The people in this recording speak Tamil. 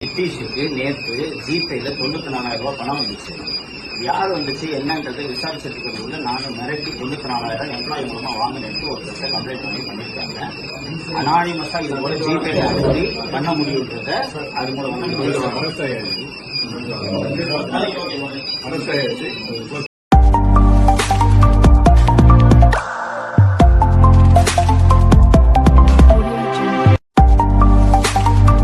நிதிஷுக்கு நேற்று ஜிபேல தொண்ணூத்தி நாலாயிரம் ரூபாய் பணம் வந்துச்சு. யார் வந்துச்சு என்னன்றதை விசாரிச்சதுக்குள்ள நானும் மிரட்டி தொண்ணூத்தி நாலாயிரம் எம்ப்ளாயி மூலமா வாங்கினேன் ஒரு லட்சம் கம்ப்ளைண்ட் பண்ணி பண்ணிருக்காங்க அனானிமஸா இது போல ஜிபே அனுப்பி பண்ண முடியுன்றத அது மூலமா அரசாயாச்சு அரசாயாச்சு